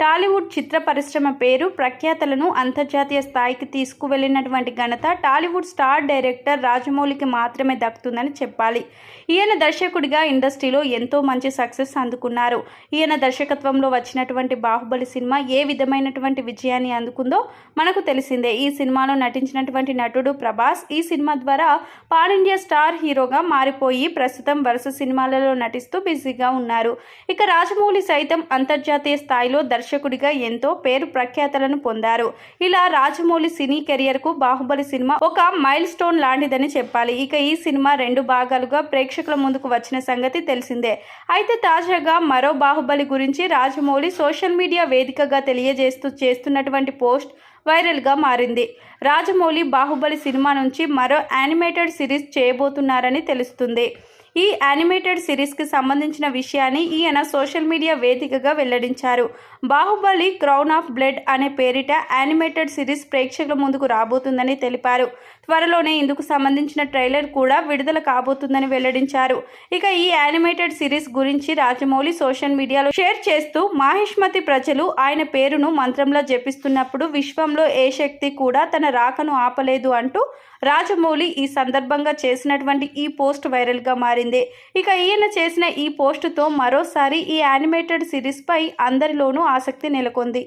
టాలీవుడ్ చిత్ర పరిశ్రమ పేరు ప్రఖ్యాతలను అంతర్జాతీయ స్థాయికి తీసుకువెళ్ళినటువంటి ఘనత టాలీవుడ్ స్టార్ డైరెక్టర్ రాజమౌళికి మాత్రమే దక్కుతుందని చెప్పాలి. ఈయన దర్శకుడిగా ఇండస్ట్రీలో ఎంతో మంచి సక్సెస్ అందుకున్నారు. ఈయన దర్శకత్వంలో వచ్చినటువంటి బాహుబలి సినిమా ఏ విధమైనటువంటి విజయాన్ని అందుకుందో మనకు తెలిసిందే. ఈ సినిమాలో నటించినటువంటి నటుడు ప్రభాస్ ఈ సినిమా ద్వారా పాన్ ఇండియా స్టార్ హీరోగా మారిపోయి ప్రస్తుతం వరుస సినిమాలలో నటిస్తూ బిజీగా ఉన్నారు. ఇక రాజమౌళి సైతం అంతర్జాతీయ స్థాయిలో దర్శకుడిగా ఎంతో పేరు ప్రఖ్యాతలను పొందారు. ఇలా రాజమౌళి సినీ కెరియర్కు బాహుబలి సినిమా ఒక మైల్ స్టోన్ లాంటిదని చెప్పాలి. ఇక ఈ సినిమా రెండు భాగాలుగా ప్రేక్షకుల ముందుకు వచ్చిన సంగతి తెలిసిందే. అయితే తాజాగా మరో బాహుబలి గురించి రాజమౌళి సోషల్ మీడియా వేదికగా తెలియజేస్తూ చేస్తున్నటువంటి పోస్ట్ వైరల్గా మారింది. రాజమౌళి బాహుబలి సినిమా నుంచి మరో యానిమేటెడ్ సిరీస్ చేయబోతున్నారని తెలుస్తుంది. ఈ యానిమేటెడ్ సిరీస్కి సంబంధించిన విషయాన్ని ఈయన సోషల్ మీడియా వేదికగా వెల్లడించారు. బాహుబలి క్రౌన్ ఆఫ్ బ్లడ్ అనే పేరిట యానిమేటెడ్ సిరీస్ ప్రేక్షకుల ముందుకు రాబోతుందని తెలిపారు. త్వరలోనే ఇందుకు సంబంధించిన ట్రైలర్ కూడా విడుదల కాబోతుందని వెల్లడించారు. ఇక ఈ యానిమేటెడ్ సిరీస్ గురించి రాజమౌళి సోషల్ మీడియాలో షేర్ చేస్తూ మాహిష్మతి ప్రజలు ఆయన పేరును మంత్రంలో జపిస్తున్నప్పుడు విశ్వంలో ఏ శక్తి కూడా తన రాకను ఆపలేదు అంటూ రాజమౌళి ఈ సందర్భంగా చేసినటువంటి ఈ పోస్ట్ వైరల్గా మారింది. ఇక ఈయన చేసిన ఈ పోస్టుతో మరోసారి ఈ యానిమేటెడ్ సిరీస్పై అందరిలోనూ ఆసక్తి నెలకొంది.